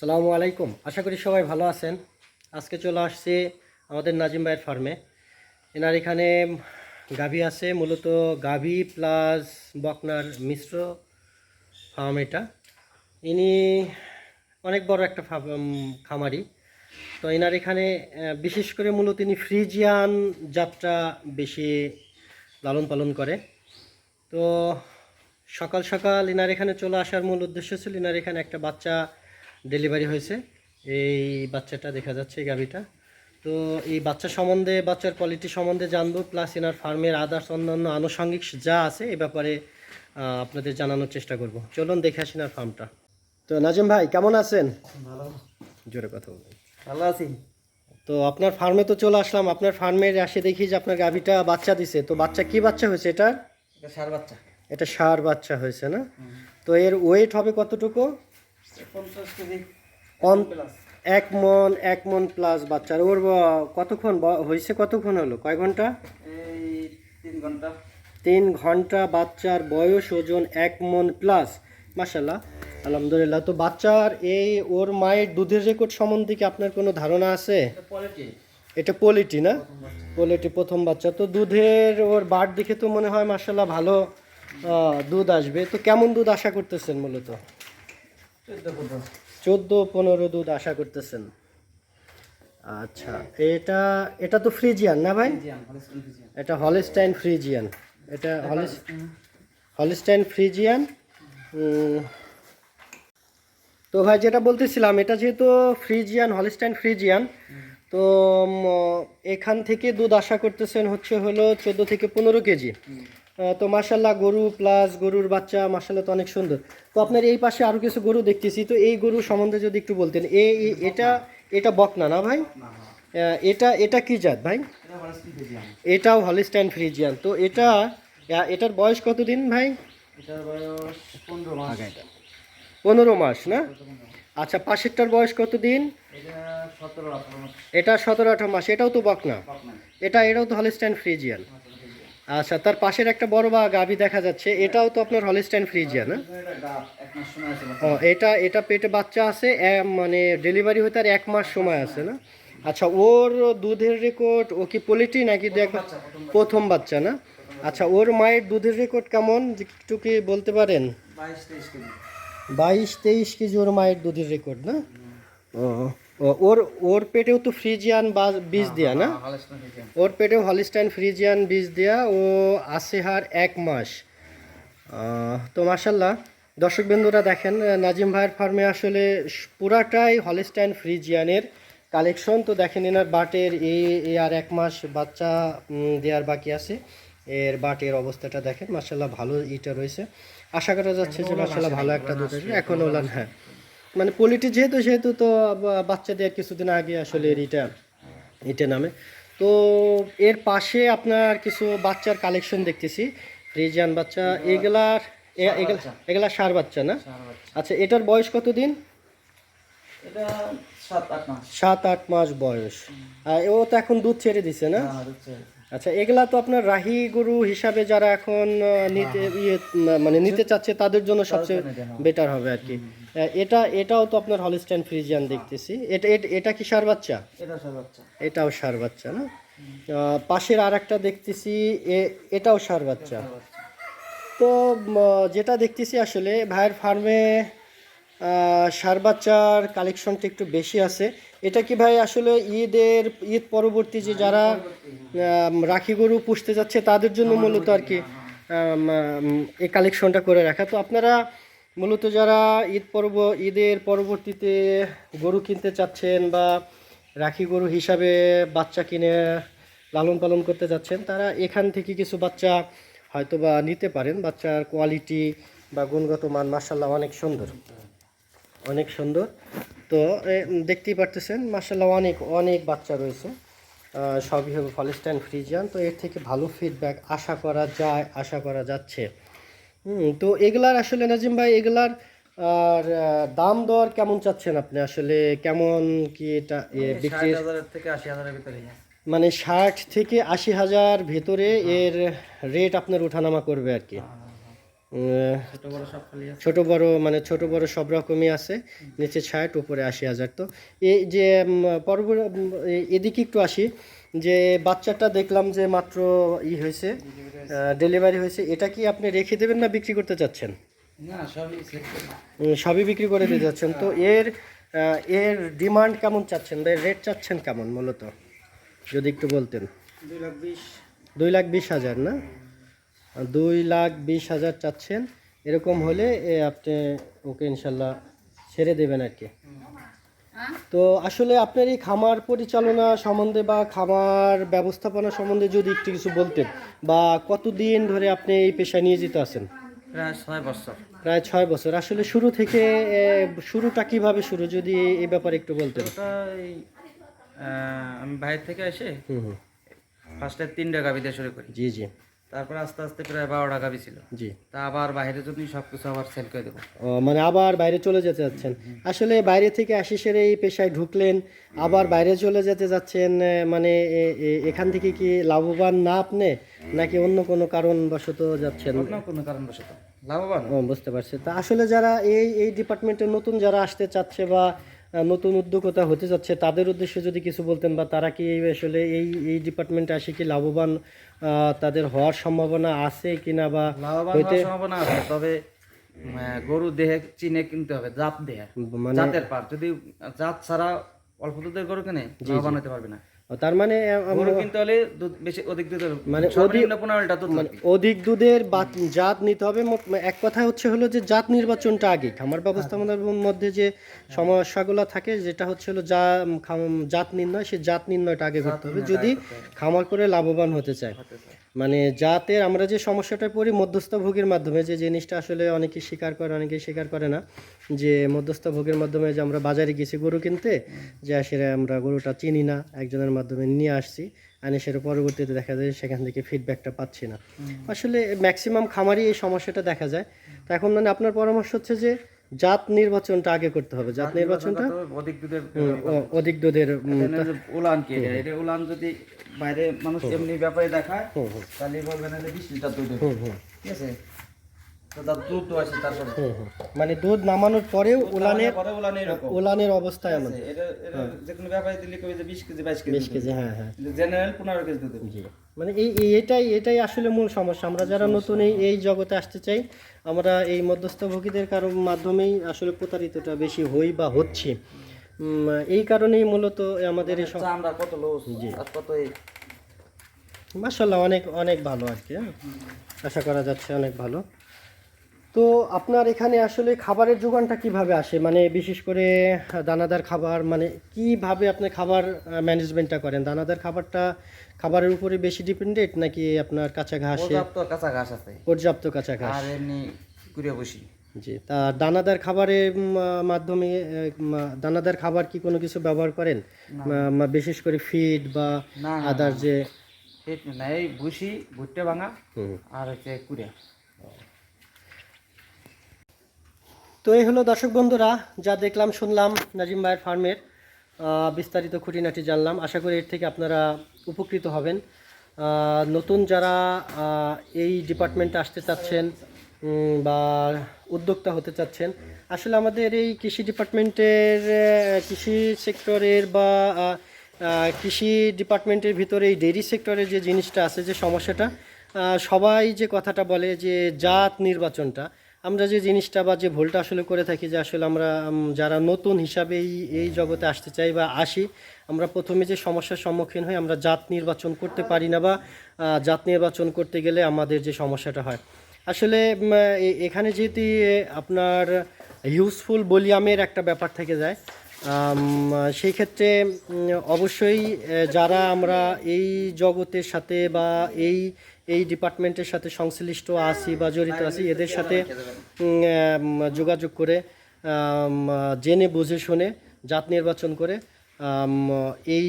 সালামু আলাইকুম। আশা করি সবাই ভালো আছেন। আজকে চলে আসছি আমাদের নাজিম ভাইয়ের ফার্মে এনার এখানে গাভী আছে, মূলত গাভী প্লাস বকনার মিশ্র ফার্ম এটা। ইনি অনেক বড় একটা খামারি। তো এনার এখানে বিশেষ করে মূলত তিনি ফ্রিজিয়ান যাত্রা বেশি লালন পালন করে। তো সকাল সকাল এনার এখানে চলে আসার মূল উদ্দেশ্য ছিল, এনার এখানে একটা বাচ্চা ডেলিভারি হয়েছে। এই বাচ্চাটা দেখা যাচ্ছে এই গাভিটা। তো এই বাচ্চা সম্বন্ধে বাচ্চার কোয়ালিটি সম্বন্ধে জানব প্লাস এনার ফার্মের আদার্স অন্যান্য আনুষঙ্গিক যা আছে এ ব্যাপারে আপনাদের জানানোর চেষ্টা করব। চলুন দেখে আসি এনার ফার্মটা তো নাজিম ভাই কেমন আছেন? ভালো। জোরে কথা বলুন। ভালো আছি। তো আপনার ফার্মে তো চলে আসলাম। আপনার ফার্মে আসে দেখি যে আপনার গাভিটা বাচ্চা দিছে। তো বাচ্চা কি বাচ্চা হয়েছে এটা এটা সার বাচ্চা। এটা সার বাচ্চা হয়েছে না? তো এর ওয়েট হবে কতটুকু? এক মন এক মন প্লাস বাচ্চার। ওর কতক্ষণ হয়েছে কতক্ষণ হলো? কয় ঘণ্টা? তিন ঘণ্টা। তিন ঘণ্টা বাচ্চার বয়স ওজন এক মন প্লাস মাসাল্লাহ আলহামদুলিল্লাহ। তো বাচ্চার এই ওর মায়ের দুধের রেকর্ড সম্বন্ধে কি আপনার কোনো ধারণা আছে? এটা পোলিটি না? পোলিটি প্রথম বাচ্চা। তো দুধের ওর বার দেখে তো মনে হয় মাসাল্লাহ ভালো দুধ আসবে। তো কেমন দুধ আশা করতেছেন মূলত? চোদ্দ পনেরো দুধ আশা করতেছেন। আচ্ছা এটা এটা তো ফ্রিজিয়ান না ভাই? এটা হলিস্টাইন ফ্রিজিয়ান। এটা হলিস হলিস্টাইন। ফ্রিজিয়ান। তো ভাই যেটা বলতেছিলাম এটা যেহেতু ফ্রিজিয়ান হলিস্টাইন ফ্রিজিয়ান তো এখান থেকে দুধ আশা করতেছেন হচ্ছে হলো চোদ্দ থেকে পনেরো কেজি। তো মাসাল্লাহ গরু প্লাস গরুর বাচ্চা মাসাল্লাহ তো অনেক সুন্দর। তো আপনার এই পাশে আরও কিছু গরু দেখতেছি। তো এই গরু সম্বন্ধে যদি একটু বলতেন এই এটা এটা বকনা না ভাই? এটা এটা কি জাত ভাই? এটাও হলিস্টাইন ফ্রিজিয়ান তো এটা এটার বয়স কতদিন ভাই? পনেরো মাস। না? আচ্ছা পাশেরটার বয়স কতদিন? এটা সতেরো আঠারো মাস। এটাও তো বকনা। এটা এটাও তো হলিস্টাইন ফ্রিজিয়ান আচ্ছা তার পাশের একটা বড় বা গাভি দেখা যাচ্ছে এটাও তো আপনার হলিস্টাইন ফ্রিজিয়ান না? ও, এটা এটা পেটে বাচ্চা আছে মানে ডেলিভারি হতে আর এক মাস সময় আছে না? আচ্ছা ওর দুধের রেকর্ড ও কি পোলিটি নাকি দেখ প্রথম বাচ্চা। না? আচ্ছা ওর মায়ের দুধের রেকর্ড কেমন একটু কি বলতে পারেন? বাইশ তেইশ কেজি ওর মায়ের দুধের রেকর্ড না? ও, ওর ওর পেটেও তো ফ্রিজিয়ান বা বীজ দেয়া না? স্কুল ফিজিয়ান ওর পেটেও হলিস্টাইন ফ্রিজিয়ান বীজ দেয়া ও আছে হার এক মাস। তো মাসাল্লাহ দর্শক বিন্দুরা দেখেন নাজিম ভাইয়ের ফার্মে আসলে পুরাটাই হলিস্টাইন ফ্রিজিয়ানের কালেকশন। তো দেখেন এনার বাটের এই আর এক মাস বাচ্চা দেওয়ার বাকি আছে। এর বাটের অবস্থাটা দেখেন মাসাল্লাহ ভালো ইটা রয়েছে। আশা করা যাচ্ছে যে মাসাল্লাহ ভালো একটা দুধ এখন ওলান হ্যাঁ। মানে পোলিটি যেহেতু সেহেতু তো বাচ্চাদের কিছুদিন আগে আসলে এর ইটা ইটে নামে। তো এর পাশে আপনার কিছু বাচ্চার কালেকশন দেখতেছি। ফ্রিজিয়ান বাচ্চা এগুলার এগুলা সার বাচ্চা। না? আচ্ছা এটার বয়স কতদিন? এটা সাত আট মাস। বয়স। আর ও তো এখন দুধ ছেড়ে দিছে না? হ্যাঁ, আচ্ছা এগুলা তো আপনার রাহি গরু হিসাবে যারা এখন নিতে ইয়ে মানে নিতে চাচ্ছে তাদের জন্য সবচেয়ে হ্যাঁ। বেটার হবে। আর কি। এটা এটাও তো আপনার হলিস্টাইন ফ্রিজিয়ান দেখতেছি। এটা এটা- এটা কি সার বাচ্চা? এটাও সার বাচ্চা। না? পাশের আর একটা দেখতেছি এটাও সার বাচ্চা। তো যেটা দেখতেছি আসলে ভাইয়ের ফার্মে সার বাচ্চার কালেকশনটা একটু বেশি আছে। এটা কি ভাই আসলে ঈদের ঈদ পরবর্তী যে যারা রাখি গরু পুষতে যাচ্ছে তাদের জন্য মূলত আর কি আম, আম, এই কালেকশনটা করে রাখা। তো আপনারা মূলত যারা ঈদ পর্ব ঈদের পরবর্তীতে গরু কিনতে চাচ্ছেন বা রাখি গরু হিসাবে বাচ্চা কিনে লালন পালন করতে যাচ্ছেন তারা এখান থেকে কিছু বাচ্চা হয়তো বা নিতে পারেন। বাচ্চার কোয়ালিটি বা গুণগত মান মার্শাল্লাহ অনেক সুন্দর। অনেক সুন্দর। তো দেখতেই পারতেছেন মার্শাল্লাহ অনেক অনেক বাচ্চা রয়েছে। সবই হবে ফলিস্টাইন ফ্রিজিয়ান তো এর থেকে ভালো ফিডব্যাক আশা করা যায় আশা করা যাচ্ছে। হুম তো এগুলার আসলে নাজিম ভাই এগুলার আর দাম দর কেমন চাচ্ছেন আপনি? আসলে কেমন কি এটা বিক্রির থেকে আশি হাজারের ভিতরে মানে ষাট থেকে আশি হাজার ভেতরে এর রেট আপনার ওঠানামা করবে আর কি। উম, ছোট বড় মানে ছোট বড় সব রকমই আছে। নিচে ষাট উপরে আশি হাজার তো। এই যে পরবর্তী এদিকে একটু আসি। যে বাচ্চাটা দেখলাম যে মাত্র ই হয়েছে ডেলিভারি হয়েছে। এটা কি আপনি রেখে দেবেন না বিক্রি করতে চাচ্ছেন? সবই বিক্রি করে দিতে চাচ্ছেন। তো এর এর ডিমান্ড কেমন চাচ্ছেন? বা রেট চাচ্ছেন কেমন মূলত? যদি একটু বলতেন। দুই লাখ বিশ। দুই লাখ বিশ হাজার না? দুই লাখ বিশ হাজার চাচ্ছেন। এরকম হলে এ, আপনি ওকে ইনশাল্লাহ ছেড়ে দেবেন আর কি। তো আসলে আপনার এই খামার পরিচালনা সম্বন্ধে বা খামার ব্যবস্থাপনা সম্বন্ধে যদি একটু কিছু বলতেন বা কতদিন ধরে আপনি এই পেশায় নিয়োজিত আছেন? প্রায় ছয় বছর। প্রায় ছয় বছর। আসলে শুরু থেকে শুরুটা কীভাবে শুরু যদি এই ব্যাপারে একটু বলতেন। আমি বাইরে থেকে এসে ফার্স্টে তিনটা গাভি দিয়ে শুরু করি। জি জি। তারপর আস্তে আস্তে প্রায় বারোটা গাভি ছিল। জি। তা আবার বাইরে যদি সব কিছু আবার সেল করে দেবো। মানে আবার বাইরে চলে যেতে যাচ্ছেন। আসলে বাইরে থেকে আশিসের এই পেশায় ঢুকলেন আবার বাইরে চলে যেতে যাচ্ছেন মানে এখান থেকে কি লাভবান না আপনি নাকি অন্য কোনো কারণবশত যাচ্ছেন? অন্য কোনো কারণবশত। লাভবান। বুঝতে পারছি। তা আসলে যারা এই এই ডিপার্টমেন্টে নতুন যারা আসতে চাচ্ছে বা নতুন উদ্যোক্তা হতে যাচ্ছে তাদের উদ্দেশ্যে যদি কিছু বলতেন বা তারা কি এই আসলে এই এই ডিপার্টমেন্টে আসে কি লাভবান তাদের হওয়ার সম্ভাবনা আছে কিনা বা লাভবান হইতে সম্ভাবনা আছে তবে গরু দেহে চিনে কিনতে হবে জাত দেহে মানে জাতের পার যদি জাত ছাড়া অল্প দুধের গরু কেনে লাভবান হতে পারবে না। তার মানে গরু কিনতে হলে দুধ বেশি অধিক দুধের মানে মানে দুধ। অধিক দুধের জাত নিতে হবে এক কথা হচ্ছে হলো যে জাত নির্বাচনটা আগে। খামার ব্যবস্থাপনার মধ্যে যে সমস্যাগুলো থাকে যেটা হচ্ছে হলো যা খাম- জাত নির্ণয় সে জাত নির্ণয়টা আগে করতে হবে। যদি খামার করে লাভবান হতে চায়। মানে জাতের আমরা যে সমস্যাটায় পড়ি মধ্যস্থ ভোগের মাধ্যমে যে জিনিসটা আসলে অনেকে স্বীকার করে অনেকে স্বীকার করে না। যে মধ্যস্থ ভোগের মাধ্যমে যে আমরা বাজারে গেছি গরু কিনতে যে আসলে আমরা গরুটা চিনি না একজনের মাধ্যমে নিয়ে আসছি। আনি সেটা পরবর্তীতে দেখা যায় সেখান থেকে ফিডব্যাকটা পাচ্ছি না। আসলে ম্যাক্সিমাম খামারই এই সমস্যাটা দেখা যায়। তো এখন মানে আপনার পরামর্শ হচ্ছে যে জাত নির্বাচনটা আগে করতে হবে। জাত নির্বাচনটা অধিক দুধের অধিক দুধের উলান কি? এটা উলান যদি বাইরে মানুষ এমনি ব্যাপারে দেখায় তাহলে বলবেন যে বিশ লিটার দুধ ঠিক আছে? দুধ আছে তারপরে। মানে দুধ নামানোর পরেও উলানের উলানের অবস্থায় এমন। এটা যে কোনো ব্যাপারে দিলে যে বিশ কেজি বাইশ কেজি বিশ কেজি হ্যাঁ হ্যাঁ। জেনারেল পনেরো কেজি দুধ জি। মানে এই এটাই এটাই আসলে মূল সমস্যা। আমরা যারা নতুন এই এই জগতে আসতে চাই আমরা এই মধ্যস্থভোগীদের কারণ মাধ্যমেই আসলে প্রতারিতটা বেশি হই বা হচ্ছি। এই কারণেই মূলত আমাদের এই সব চামড়া কত লোস আর কত এই মাসাল্লাহ অনেক অনেক ভালো আর কি হ্যাঁ? আশা করা যাচ্ছে অনেক ভালো। তো আপনার এখানে আসলে খাবারের যোগানটা কীভাবে আসে? মানে বিশেষ করে দানাদার খাবার মানে কীভাবে আপনি খাবার ম্যানেজমেন্টটা করেন? দানাদার খাবারটা খাবারের উপরে বেশি ডিপেন্ডেন্ট নাকি আপনার কাঁচা ঘাসে পর্যাপ্ত কাঁচা ঘাস আছে। পর্যাপ্ত কাঁচা ঘাস। আর এমনি কুড়িয়ে বসি। জি তা দানাদার খাবারের মাধ্যমে দানাদার খাবার কি কোনো কিছু ব্যবহার করেন? বিশেষ করে ফিড বা আদার যে না। এই ভুসি ভুট্টে ভাঙা আর হচ্ছে কুড়িয়া তো এই হলো দর্শক বন্ধুরা যা দেখলাম শুনলাম নাজিম ভাইয়ের ফার্মের বিস্তারিত খুঁটিনাটি জানলাম। আশা করি এর থেকে আপনারা উপকৃত হবেন। নতুন যারা এই ডিপার্টমেন্টে আসতে চাচ্ছেন বা উদ্যোক্তা হতে চাচ্ছেন। আসলে আমাদের এই কৃষি ডিপার্টমেন্টের কৃষি সেক্টরের বা কৃষি ডিপার্টমেন্টের ভিতরে এই ডেইরি সেক্টরের যে জিনিসটা আছে, যে সমস্যাটা সবাই যে কথাটা বলে যে জাত নির্বাচনটা, আমরা যে জিনিসটা বা যে ভুলটা আসলে করে থাকি যে আসলে আমরা যারা নতুন হিসাবে এই এই জগতে আসতে চাই বা আসি, আমরা প্রথমে যে সমস্যার সম্মুখীন হই, আমরা জাত নির্বাচন করতে পারি না বা জাত নির্বাচন করতে গেলে আমাদের যে সমস্যাটা হয়। আসলে এখানে যেহেতু আপনার ইউজফুল বলিয়ামের একটা ব্যাপার থেকে যায় সেই ক্ষেত্রে অবশ্যই যারা আমরা এই জগতের সাথে বা এই এই ডিপার্টমেন্টের সাথে সংশ্লিষ্ট আছি বা জড়িত আছি, এদের সাথে যোগাযোগ করে জেনে, বুঝে, শুনে জাত নির্বাচন করে এই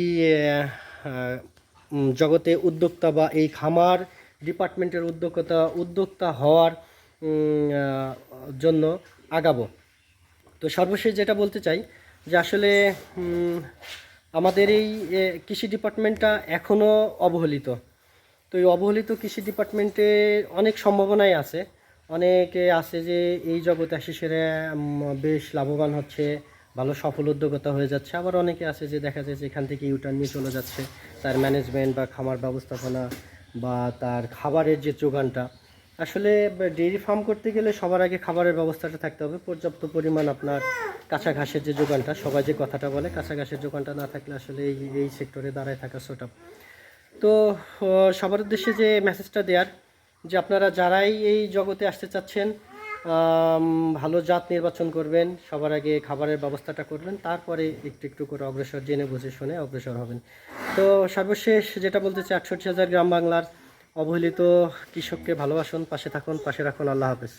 জগতে উদ্যোক্তা বা এই খামার ডিপার্টমেন্টের উদ্যোক্তা উদ্যোক্তা হওয়ার জন্য আগাবো। তো সর্বশেষ যেটা বলতে চাই, যে আসলে আমাদের এই কৃষি ডিপার্টমেন্টটা এখনও অবহেলিত। তো এই অবহেলিত কৃষি ডিপার্টমেন্টে অনেক সম্ভাবনাই আছে। অনেকে আছে যে এই জগতে আসে সেরা বেশ লাভবান হচ্ছে, ভালো সফল উদ্যোগতা হয়ে যাচ্ছে। আবার অনেকে আছে যে দেখা যায় যে এখান থেকে ইউটার্ন নিয়ে চলে যাচ্ছে। তার ম্যানেজমেন্ট বা খামার ব্যবস্থাপনা বা তার খাবারের যে যোগানটা, আসলে ডেইরি ফার্ম করতে গেলে সবার আগে খাবারের ব্যবস্থাটা থাকতে হবে। পর্যাপ্ত পরিমাণ আপনার কাঁচা ঘাসের যে যোগানটা, সবাই যে কথাটা বলে, কাঁচা ঘাসের যোগানটা না থাকলে আসলে এই এই সেক্টরে দাঁড়ায় থাকা সোটা তো সবার উদ্দেশ্যে যে মেসেজটা দেওয়ার যে আপনারা যারাই এই জগতে আসতে চাচ্ছেন ভালো জাত নির্বাচন করবেন, সবার আগে খাবারের ব্যবস্থাটা করবেন, তারপরে একটু একটু করে অগ্রসর, জেনে বুঝে শুনে অগ্রসর হবেন। তো সর্বশেষ যেটা বলতে চাই, আটষট্টি হাজার গ্রাম বাংলার অবহেলিত কৃষককে ভালোবাসুন, পাশে থাকুন, পাশে রাখুন, আল্লাহ হাফেজ।